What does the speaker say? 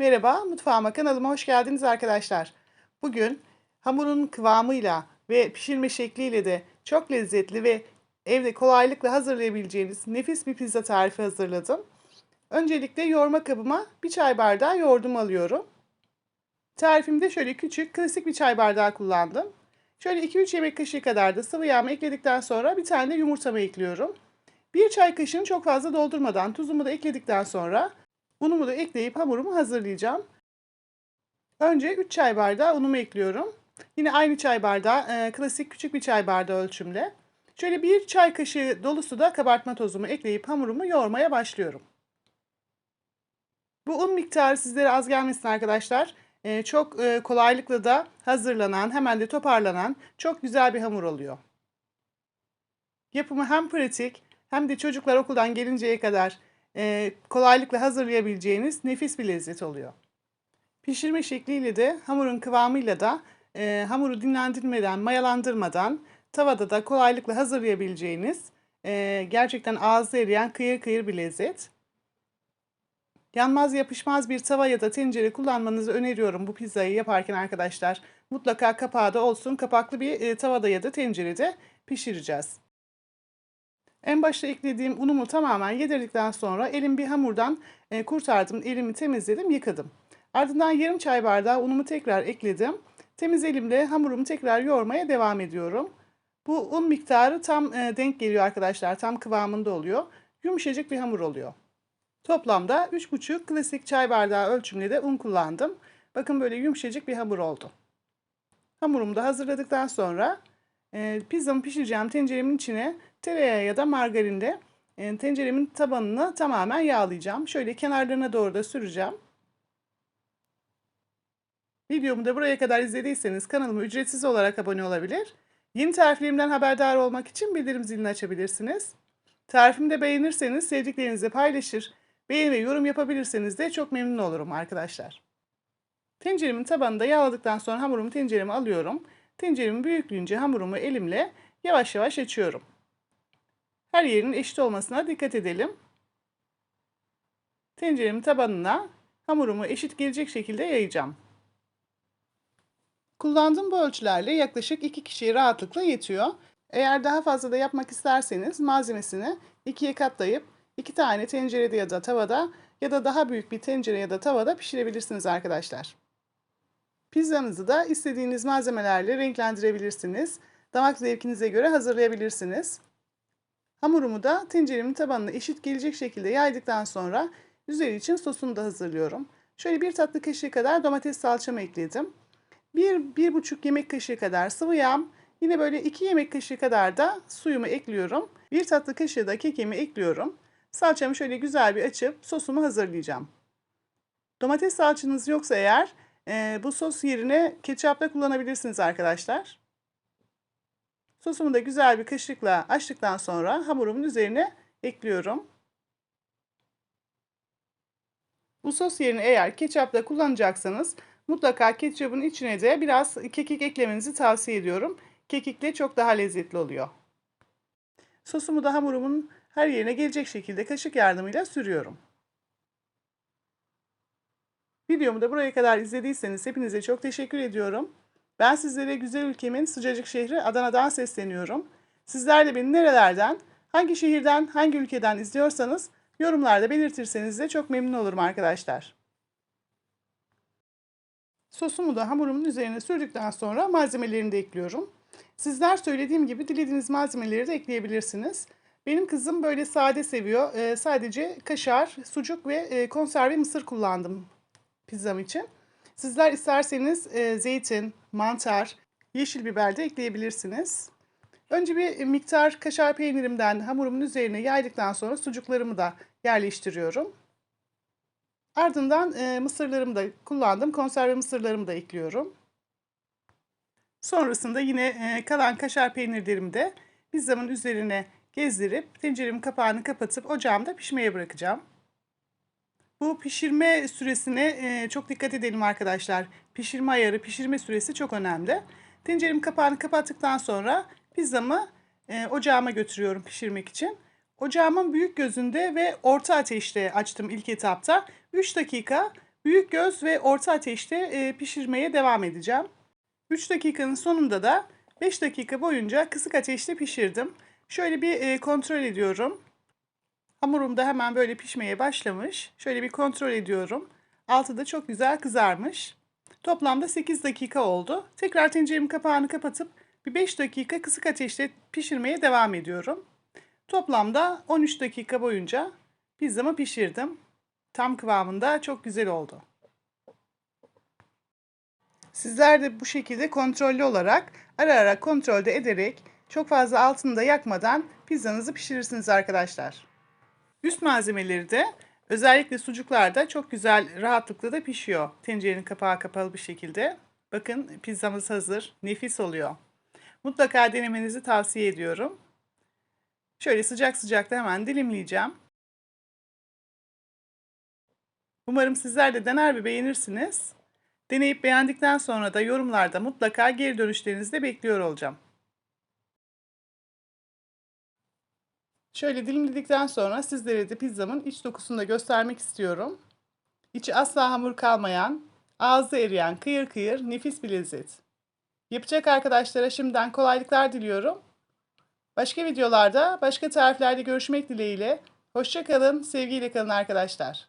Merhaba, mutfağıma kanalıma hoş geldiniz arkadaşlar. Bugün hamurun kıvamıyla ve pişirme şekliyle de çok lezzetli ve evde kolaylıkla hazırlayabileceğiniz nefis bir pizza tarifi hazırladım. Öncelikle yoğurma kabıma bir çay bardağı yoğurdumu alıyorum. Tarifimde şöyle küçük, klasik bir çay bardağı kullandım. Şöyle 2-3 yemek kaşığı kadar da sıvı yağımı ekledikten sonra bir tane de yumurtamı ekliyorum. Bir çay kaşığını çok fazla doldurmadan tuzumu da ekledikten sonra unumu da ekleyip hamurumu hazırlayacağım. Önce 3 çay bardağı unumu ekliyorum. Yine aynı çay bardağı, e, klasik küçük bir çay bardağı ölçümle. Şöyle bir çay kaşığı dolusu da kabartma tozumu ekleyip hamurumu yoğurmaya başlıyorum. Bu un miktarı sizlere az gelmesin arkadaşlar. E, çok e, kolaylıkla da hazırlanan, hemen de toparlanan çok güzel bir hamur oluyor. Yapımı hem pratik hem de çocuklar okuldan gelinceye kadar e, kolaylıkla hazırlayabileceğiniz nefis bir lezzet oluyor. Pişirme şekliyle de hamurun kıvamıyla da e, hamuru dinlendirmeden, mayalandırmadan tavada da kolaylıkla hazırlayabileceğiniz e, gerçekten ağızda eriyen kıyır kıyır bir lezzet. Yanmaz yapışmaz bir tava ya da tencere kullanmanızı öneriyorum bu pizzayı yaparken arkadaşlar. Mutlaka kapağı da olsun. Kapaklı bir e, tavada ya da tencerede pişireceğiz. En başta eklediğim unumu tamamen yedirdikten sonra elim bir hamurdan e, kurtardım. Elimi temizledim, yıkadım. Ardından yarım çay bardağı unumu tekrar ekledim. Temiz elimle hamurumu tekrar yoğurmaya devam ediyorum. Bu un miktarı tam e, denk geliyor arkadaşlar. Tam kıvamında oluyor. Yumuşacık bir hamur oluyor. Toplamda 3,5 klasik çay bardağı ölçümle de un kullandım. Bakın böyle yumuşacık bir hamur oldu. Hamurumu da hazırladıktan sonra e, pizzamı pişireceğim tenceremin içine tereyağı ya da margarinde e, tenceremin tabanını tamamen yağlayacağım. Şöyle kenarlarına doğru da süreceğim. Videomu da buraya kadar izlediyseniz kanalıma ücretsiz olarak abone olabilir. Yeni tariflerimden haberdar olmak için bildirim zilini açabilirsiniz. Tarifimi de beğenirseniz sevdiklerinizle paylaşır, beğeni ve yorum yapabilirseniz de çok memnun olurum arkadaşlar. Tenceremin tabanını da yağladıktan sonra hamurumu tencereme alıyorum. Tenceremin büyüklüğünce hamurumu elimle yavaş yavaş açıyorum. Her yerinin eşit olmasına dikkat edelim. Tenceremin tabanına hamurumu eşit gelecek şekilde yayacağım. Kullandığım bu ölçülerle yaklaşık 2 kişiye rahatlıkla yetiyor. Eğer daha fazla da yapmak isterseniz malzemesini ikiye katlayıp iki tane tencerede ya da tavada ya da daha büyük bir tencere ya da tavada pişirebilirsiniz arkadaşlar. Pizzanızı da istediğiniz malzemelerle renklendirebilirsiniz. Damak zevkinize göre hazırlayabilirsiniz. Hamurumu da tenceremin tabanına eşit gelecek şekilde yaydıktan sonra üzeri için sosunu da hazırlıyorum. Şöyle bir tatlı kaşığı kadar domates salçamı ekledim. Bir, bir buçuk yemek kaşığı kadar sıvı yağ, yine böyle iki yemek kaşığı kadar da suyumu ekliyorum. Bir tatlı kaşığı da kekimi ekliyorum. Salçamı şöyle güzel bir açıp sosumu hazırlayacağım. Domates salçanız yoksa eğer e, bu sos yerine ketçap da kullanabilirsiniz arkadaşlar. Sosumu da güzel bir kaşıkla açtıktan sonra hamurumun üzerine ekliyorum. Bu sos yerine eğer ketçap da kullanacaksanız mutlaka ketçapın içine de biraz kekik eklemenizi tavsiye ediyorum. Kekikle çok daha lezzetli oluyor. Sosumu da hamurumun her yerine gelecek şekilde kaşık yardımıyla sürüyorum. Videomu da buraya kadar izlediyseniz hepinize çok teşekkür ediyorum. Ben sizlere güzel ülkemin sıcacık şehri Adana'dan sesleniyorum. Sizler de beni nerelerden, hangi şehirden, hangi ülkeden izliyorsanız yorumlarda belirtirseniz de çok memnun olurum arkadaşlar. Sosumu da hamurumun üzerine sürdükten sonra malzemelerini de ekliyorum. Sizler söylediğim gibi dilediğiniz malzemeleri de ekleyebilirsiniz. Benim kızım böyle sade seviyor. Ee, sadece kaşar, sucuk ve e, konserve mısır kullandım pizzam için. Sizler isterseniz e, zeytin, mantar, yeşil biber de ekleyebilirsiniz. Önce bir miktar kaşar peynirimden hamurumun üzerine yaydıktan sonra sucuklarımı da yerleştiriyorum. Ardından e, mısırlarımı da kullandım. Konserve mısırlarımı da ekliyorum. Sonrasında yine e, kalan kaşar peynirlerimi de pizzamın üzerine gezdirip tenceremin kapağını kapatıp ocağımda pişmeye bırakacağım. Bu pişirme süresine e, çok dikkat edelim arkadaşlar. Pişirme ayarı, pişirme süresi çok önemli. Tenceremin kapağını kapattıktan sonra pizzamı e, ocağıma götürüyorum pişirmek için. Ocağımın büyük gözünde ve orta ateşte açtım ilk etapta. 3 dakika Büyük göz ve orta ateşte e, pişirmeye devam edeceğim. 3 dakikanın sonunda da 5 dakika boyunca kısık ateşte pişirdim. Şöyle bir e, kontrol ediyorum. Hamurum da hemen böyle pişmeye başlamış. Şöyle bir kontrol ediyorum. Altı da çok güzel kızarmış. Toplamda 8 dakika oldu. Tekrar tenceremin kapağını kapatıp bir 5 dakika kısık ateşte pişirmeye devam ediyorum. Toplamda 13 dakika boyunca pizzamı pişirdim. Tam kıvamında çok güzel oldu. Sizler de bu şekilde kontrollü olarak ara ara kontrolde ederek çok fazla altını da yakmadan pizzanızı pişirirsiniz arkadaşlar. Üst malzemeleri de özellikle sucuklarda çok güzel rahatlıkla da pişiyor. Tencerenin kapağı kapalı bir şekilde. Bakın pizzamız hazır. Nefis oluyor. Mutlaka denemenizi tavsiye ediyorum. Şöyle sıcak sıcak da hemen dilimleyeceğim. Umarım sizler de dener ve beğenirsiniz. Deneyip beğendikten sonra da yorumlarda mutlaka geri dönüşlerinizi de bekliyor olacağım. Şöyle dilimledikten sonra sizlere de pizzamın iç dokusunu da göstermek istiyorum. İçi asla hamur kalmayan, ağzı eriyen kıyır kıyır nefis bir lezzet. Yapacak arkadaşlara şimdiden kolaylıklar diliyorum. Başka videolarda, başka tariflerde görüşmek dileğiyle. Hoşçakalın, sevgiyle kalın arkadaşlar.